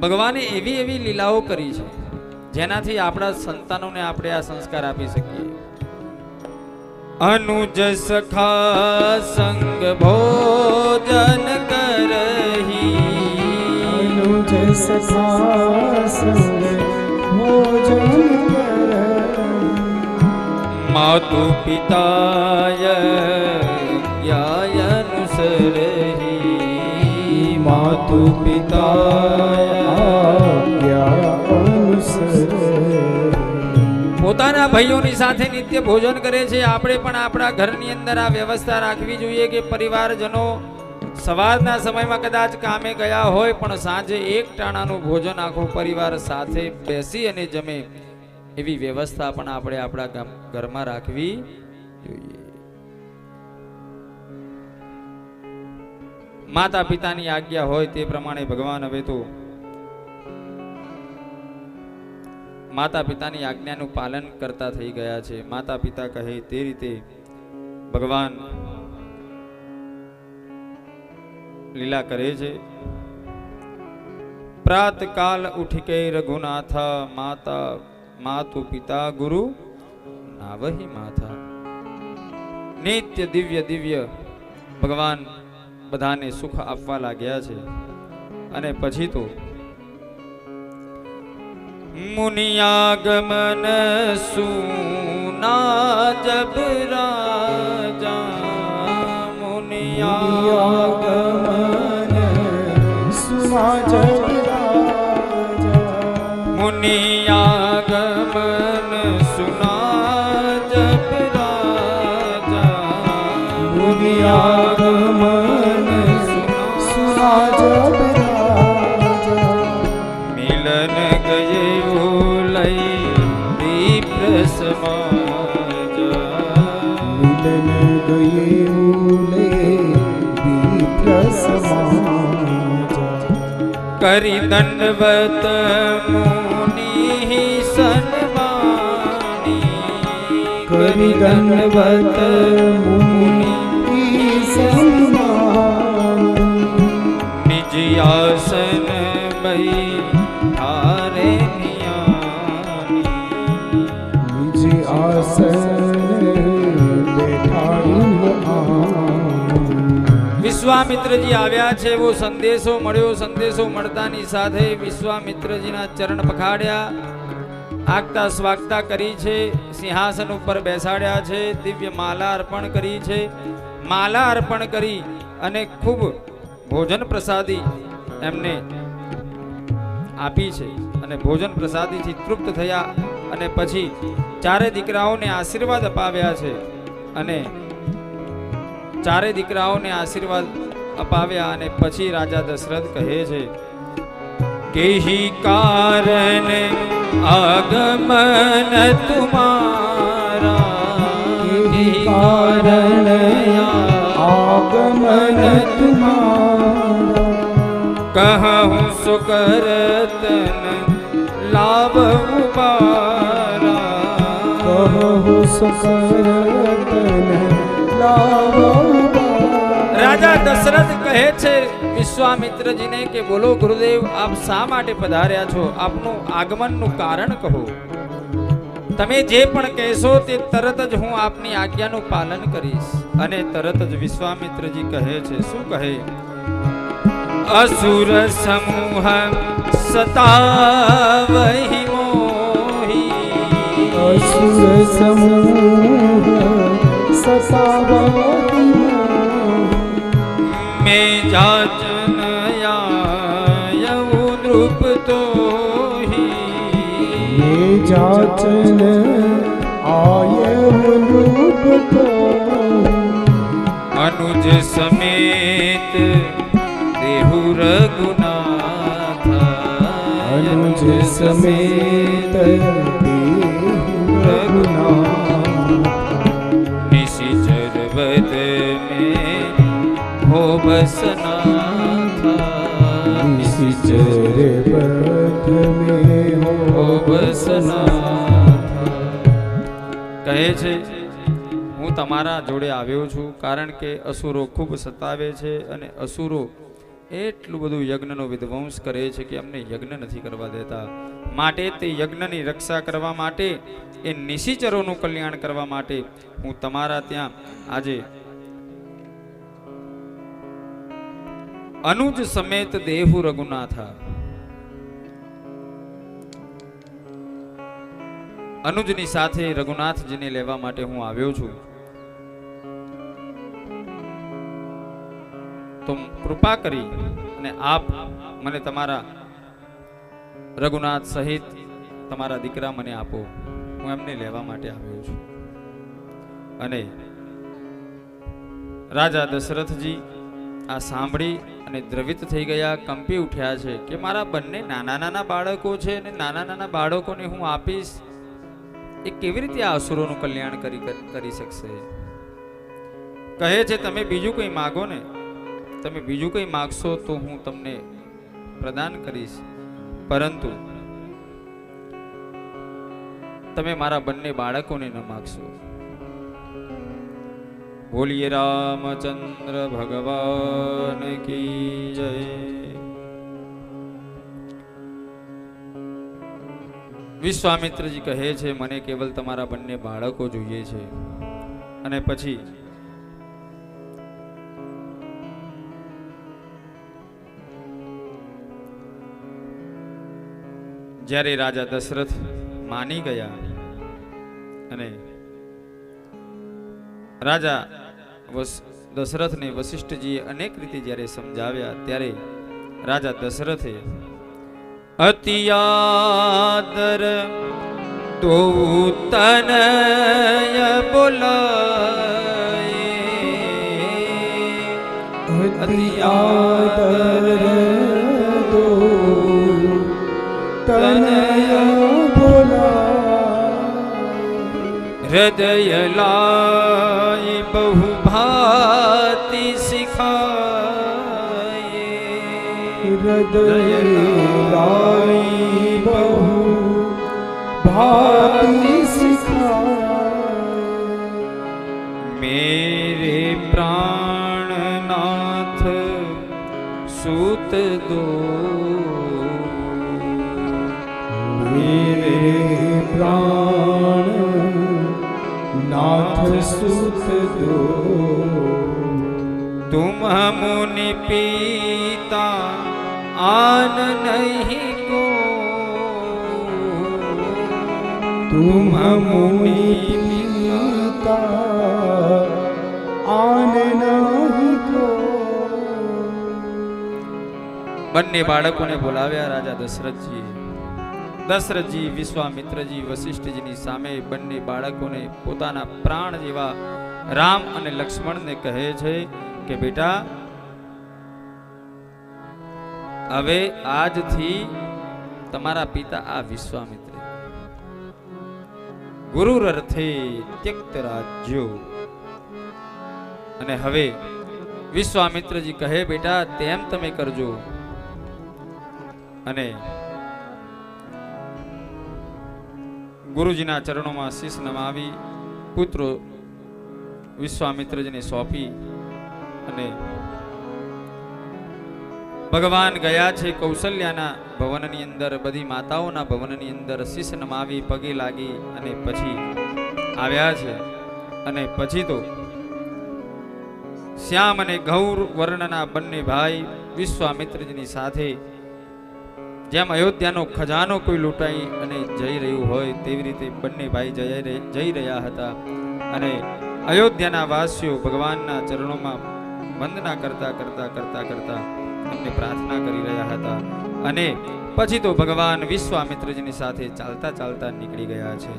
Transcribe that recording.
ભગવાને એવી એવી લીલાઓ કરી છે જેનાથી આપણા સંતાનોને આપણે આ સંસ્કાર આપી શકીએ. અનુજ સખા સંગ ભોજન કરહી. અનુજ સખા સંગ ભોજન માતુ પિતાય જ્ઞાય અનુસરહી. માતુ પિતાય પોતાના ભાઈઓની સાથે નિત્ય ભોજન કરે છે. આપણે પણ આપણા ઘરની અંદર આ વ્યવસ્થા રાખવી જોઈએ કે પરિવારજનો સવારના સમયમાં કદાચ કામે ગયા હોય, પણ સાંજે એક ટાણાનું ભોજન આખો પરિવાર સાથે બેસી અને જમે. એવી વ્યવસ્થા પણ આપણે આપણા ઘરમાં રાખવી જોઈએ. માતા પિતાની આજ્ઞા હોય તે પ્રમાણે ભગવાન હવે તો માતા પિતાની આજ્ઞાનું પાલન કરતા થઈ ગયા છે. માતા પિતા કહે, તે રીતે ભગવાન લીલા કરે છે. પ્રાત કાલ ઉઠી રઘુનાથ, માતા, માતુ પિતા, ગુરુ, નાવહી માથા નિત્ય દિવ્ય દિવ્ય ભગવાન બધાને સુખ આપવા લાગ્યા છે. અને પછી તો મુનિયાગમન સુના જબ રાજા મુનિયાગમન સુમા જય રાજા. મુનિયાગમન સુના જબ રાજા મુનિયાગમન સુમા જય લઈ દીપ સમાજ મિલન ગયે ઉલે દીપ્ર સમાજા. કરી દંડવત મુનિ સન્માની કરી દંડવત મુનિ સન્માની નિજ આસન વિશ્વામિત્રજી આવ્યા છે, એવો સંદેશો મળ્યો. સંદેશો મળતાની સાથે વિશ્વામિત્રજીના ચરણ પખાડ્યા, આગતા સ્વાગતા કરી છે, સિંહાસન ઉપર બેસાડ્યા છે, દિવ્ય માલા અર્પણ કરી છે. માલા અર્પણ કરી અને ખૂબ ભોજન પ્રસાદી એમને આપી છે અને ભોજન પ્રસાદીથી તૃપ્ત થયા અને પછી ચારે દીકરાઓને આશીર્વાદ અપાવ્યા છે અને ચારે દીકરાઓને આશીર્વાદ અપાવ્યા અને પછી રાજા દશરથ કહે છે કેહી કારણ આગમન તુમારા? કેહી કારણ આગમન તુમારા? કહું સુકરતન લાભ ઉબારા કહું સકરતન રાજા દશરથ કહે છે, વિશ્વામિત્રજીને કે બોલો ગુરુદેવ, આપ શા માટે પધાર્યા છો? આપનું આગમનનું કારણ કહો. તમે જે પણ કહેશો તે તરત જ હું આપની આજ્ઞાનું પાલન કરીશ. અને તરત જ વિશ્વામિત્રજી કહે છે, શું કહે? અસુર સમૂહ સતાવહી મોહી. અસુર સમૂહ સતાવતી મેં જાચન યાયવું નૃપ તો મેં જાચન આયવું હો બસના ચર પથ કહે છે હું તમારા જોડે આવ્યો છું કારણ કે અસુરો ખૂબ સતાવે છે અને અસુરો એટલું બધું યજ્ઞનો વિધ્વંસ કરે છે કે અમને યજ્ઞ નથી કરવા દેતા. માટે તે યજ્ઞની રક્ષા કરવા માટે એ નિશિચરોનું કલ્યાણ કરવા માટે હું તમારા ત્યાં આજે અનુજ સમેત દેહુ રઘુનાથા. અનુજની સાથે રઘુનાથજીને લેવા માટે હું આવ્યો છું. તો કૃપા કરી અને આપ મને તમારા રઘુનાથ સહિત તમારા દીકરા મને આપો. હું એમને લેવા માટે આવ્યો છું. અને રાજા દશરથજી આ સાંભળી અને દ્રવિત થઈ ગયા, કંપી ઉઠ્યા છે કે મારા બંને નાના નાના બાળકો છે અને નાના નાના બાળકોને હું આપીશ. એ કેવી રીતે આ અસુરોનું કલ્યાણ કરી શકશે? કહે છે, તમે બીજું કંઈ માગો ને? તમે બીજું કંઈ માગશો તો હું તમને પ્રદાન કરીશ. પરંતુ તમે મારા બંને બાળકોને ન માગશો. બોલીએ રામચંદ્ર ભગવાન કી જય. વિશ્વામિત્રજી કહે છે, મને કેવલ તમારા બંને બાળકો જોઈએ છે. અને પછી, જ્યારે રાજા દશરથ માની ગયા અને રાજા દશરથને વશિષ્ઠજીએ અનેક રીતે જ્યારે સમજાવ્યા ત્યારે રાજા દશરથે અતિ આદર તો તનય બોલાય. અતિ આદર દો તનય બોલા હૃદય લાય બહુ હાથી શિખાય હૃદય લાઈ બહુ ભાતી શિખાય મેરે પ્રાણનાથ સૂત દો મેરે પ્રાણ नाथ सुत दो तुम मुनि पीता आन नहीं को तुम मुनि मीता आन नहीं को બંને બાળકોને બોલાવ્યા રાજા દશરથજીએ દશરથજી, વિશ્વામિત્રજી, વશિષ્ઠજીની સામે બંને બાળકોને પોતાના પ્રાણ જેવા રામ અને લક્ષ્મણને કહે છે કે, બેટા, હવે આજથી તમારા પિતા આ વિશ્વામિત્ર. ગુરુ અર્થે ત્યક્ત રાજ્યો. અને હવે વિશ્વામિત્રજી કહે, બેટા, તેમ તમે કરજો. અને ગુરુજીના ચરણોમાં શીશ નમાવી પુત્રો વિશ્વામિત્રજીને સોંપી અને ભગવાન ગયા છે કૌશલ્યાના ભવનની અંદર, બધી માતાઓના ભવનની અંદર શીશ નમાવી પગે લાગી અને પછી આવ્યા છે. અને પછી તો શ્યામ અને ગૌર વર્ણના બંને ભાઈ વિશ્વામિત્રજીની સાથે જેમ અયોધ્યાનો ખજાનો કોઈ લૂંટાઈ અને જઈ રહ્યું હોય તેવી રીતે બંને ભાઈ જઈ રહ્યા હતા. અને અયોધ્યાના વાસીઓ ભગવાનના ચરણોમાં વંદના કરતા કરતા કરતા કરતા એમને પ્રાર્થના કરી રહ્યા હતા. અને પછી તો ભગવાન વિશ્વામિત્રજીની સાથે ચાલતા ચાલતા નીકળી ગયા છે.